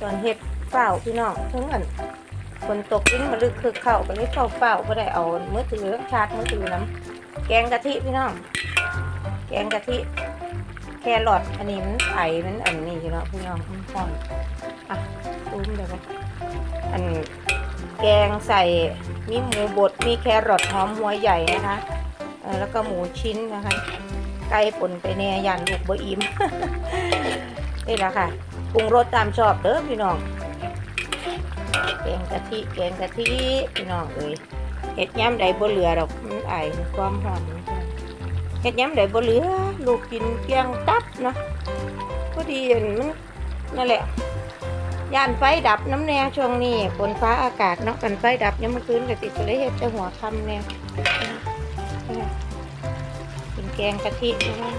ตอนเฮ็ดเฝ้าพี่น้องทั้งอันฝนตกยิ่งมาลึกคือเข้าก็เลยเข้าเฝ้าก็ได้เอามือถือชาร์จมือถือน้ำแกงกะทิพี่น้อง แกงกะทิแครอทอันนี้มันไอมันอันนี้อยู่เนาะพี่น้องมันห่อนอะตุ้มเดี๋ยวไปอันแกงใส่มีหมูบดมีแครอทหอมหัวใหญ่นะคะแล้วก็หมูชิ้นนะคะ ไก่ป่นไปแน่ยันลูกบ่อิ่ม นี่แหละค่ะปรุงรสตามชอบเด้อพี่น้องแกงกะทิแกงกะทิพี่น้องเอ้ยเห็ดย้ำใดบ่เหลือดอกมันไอความหอมเห็ดย้ำใดบ่เหลือลูกกินเพียงตับเนาะพอดีอันมันนั่นแหละย่านไฟดับน้ำแน่ช่วงนี้ฝนฟ้าอากาศเนาะกันไฟดับยังมื่อคืนก็ติดเลยเห็ดแต่หัวคำเนี่ยเป็นแกงกะทินะ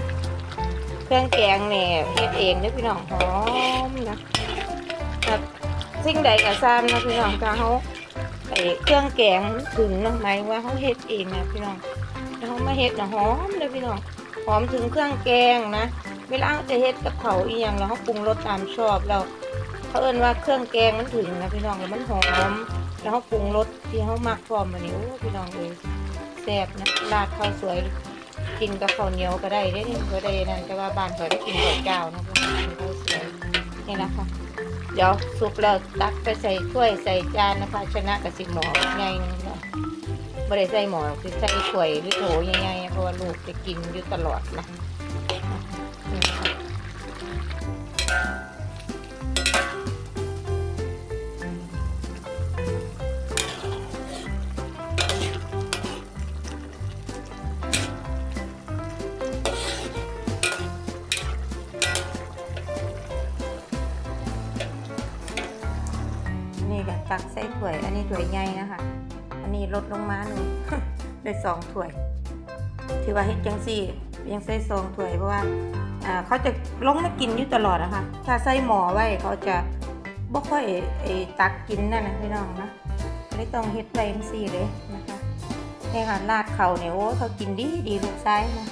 เครื่องแกงเนี่ยเฮ็ดเองเด้อพี่น้องหอมนะแบบสิ่งใดก็ซ้ำนะพี่น้องถ้าเขาไอ้เครื่องแกงถึงนาะหมายว่าเขาเฮ็ดเองนะพี่น้องแล้วเขามาเฮ็ดนะหอมเลยพี่น้องหอมถึงเครื่องแกงนะเวลาเขาจะเฮ็ดกับเขาอีหยังแล้วเขาปรุงรสตามชอบแล้วเขาเอิ้นว่าเครื่องแกงมันถึงนะพี่น้องแล้วมันหอมแล้วเขาปรุงรสที่เขามักพร้อมมานี่โอ้พี่น้องเลยแซ่บนะราดข้าวสวย กินกับข้าวเหนียวก็ได้ได้นี่ก็ได้นั่นแต่ว่าบ้านเขาได้กินข้าวเจ้านะพี่น้องกินข้าวสวยนี่นะคะเดี๋ยวสุกแล้วตักไปใส่ถ้วยใส่จานนะคะชนะกับสิหมอใหญ่เนาะไม่ได้ใส่หมอคือใส่ถ้วยหรือโถใหญ่ๆเพราะว่าลูกจะกินอยู่ตลอดนะ ตักใส่ถ้วย อันนี้ถ้วยใหญ่นะคะ อันนี้ลดลงมาหนึ่งได้สองถ้วยถือว่าเฮ็ดจังซี่ยังใส่สองถ้วยเพราะว่าเขาจะลงมากินอยู่ตลอดนะคะ ถ้าใส่หม้อไว้เขาจะบ่ค่อยไอ้ตักกินนั่นนะพี่น้องนะไม่ต้องเฮ็ดไว้จังซี่เลยนะคะนี่ค่ะราดเขาเนี่ยโอ้เขากินดีดีลูกซ้ายนะ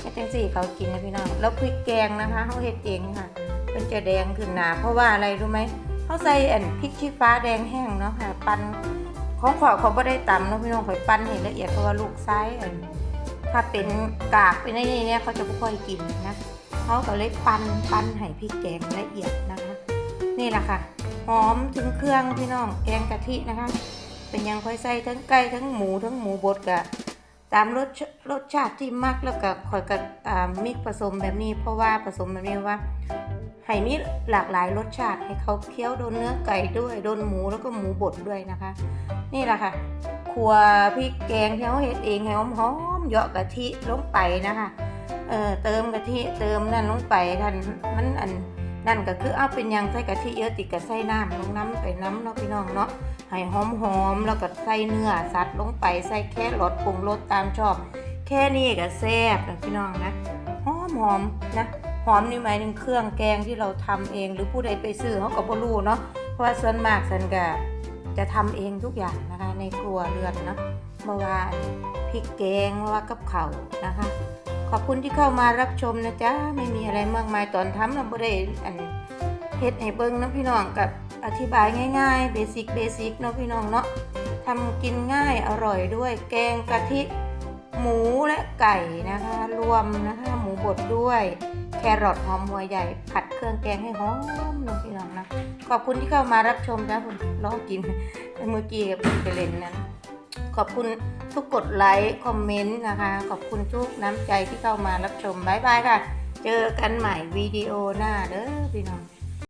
เฮ็ดจังซี่เขากินนะพี่น้องแล้วพริกแกงนะคะเขาเฮ็ดเองค่ะมันจะแดงขึ้นหนาเพราะว่าอะไรรู้ไหม เขาใส่แอนพริกชี้ฟ้าแดงแห้งเนาะค่ะปั่นของขอเขาไม่ได้ตำเนาะพี่น้องข่อยปั้นให้ละเอียดเพราะว่าลูกไซส้อันถ้าเป็นกากเป็นไอ้นี่เนี่ยเขาจะไม่ค่อยกินนะเขาก็เลยปั้นปั้นให้พริกแกงละเอียดนะคะ นี่แหละค่ะหอมถึงเครื่องพี่น้องแกงกะทินะคะ เป็นยังค่อยใส่ทั้งไก่ทั้งหมูทั้งหมูบดกะ ตามรสรสชาติที่มักแล้วก็ค่อยกับมิกผสมแบบนี้ เพราะว่าผสมแบบนี้ว่าให้มีหลากหลายรสชาติให้เขาเคี้ยวโดนเนื้อไก่ด้วยโดนหมูแล้วก็หมูบดด้วยนะคะ นี่แหละค่ะครัวพริกแกงที่เขาเฮ็ดเองให้หอมๆเหยาะกะทิลงไปนะคะเออเติมกะทิเติมนั่นลงไปท่านมันอัน นั่นก็คือเอาเป็นยังใส่กะทิเยอะติดกับใส่น้ำลงน้ำไปน้ำเนาะพี่น้องเนาะให้หอมๆแล้วก็ใส่เนื้อสัตว์ลงไปใส่แค่รสปรุงรสตามชอบ แค่นี้ก็แซ่บนะพี่น้องนะหอมหอมนะหอมนี่หมายถึงเครื่องแกงที่เราทำเอง หรือผู้ใดไปซื้อเขาก็บ่รู้เนาะเพราะว่าส่วนมากสันก็จะทำเองทุกอย่างนะคะในครัวเรือนเนาะเมื่อวานพริกแกงเมื่อวากับเขานะคะ ขอบคุณที่เข้ามารับชมนะจ๊ะไม่มีอะไรมากมายตอนทำเราไม่ได้อันเฮ็ดให้เบิ้งนะพี่น้องกับอธิบายง่ายๆเบสิกเบสิกเนาะพี่น้องเนาะทำกินง่ายอร่อยด้วย แกงกะทิหมูและไก่นะคะ รวมนะคะหมูบดด้วยแครอทหอมหัวใหญ่ ผัดเครื่องแกงให้หอมนะพี่น้องนะ ขอบคุณที่เข้ามารับชมนะผมลองกินเมื่อกี้กับไปเล่นนั้น ขอบคุณทุกกดไลค์คอมเมนต์นะคะ ขอบคุณทุกน้ำใจที่เข้ามารับชมบายบายค่ะ เจอกันใหม่วิดีโอหน้าเด้อพี่น้อง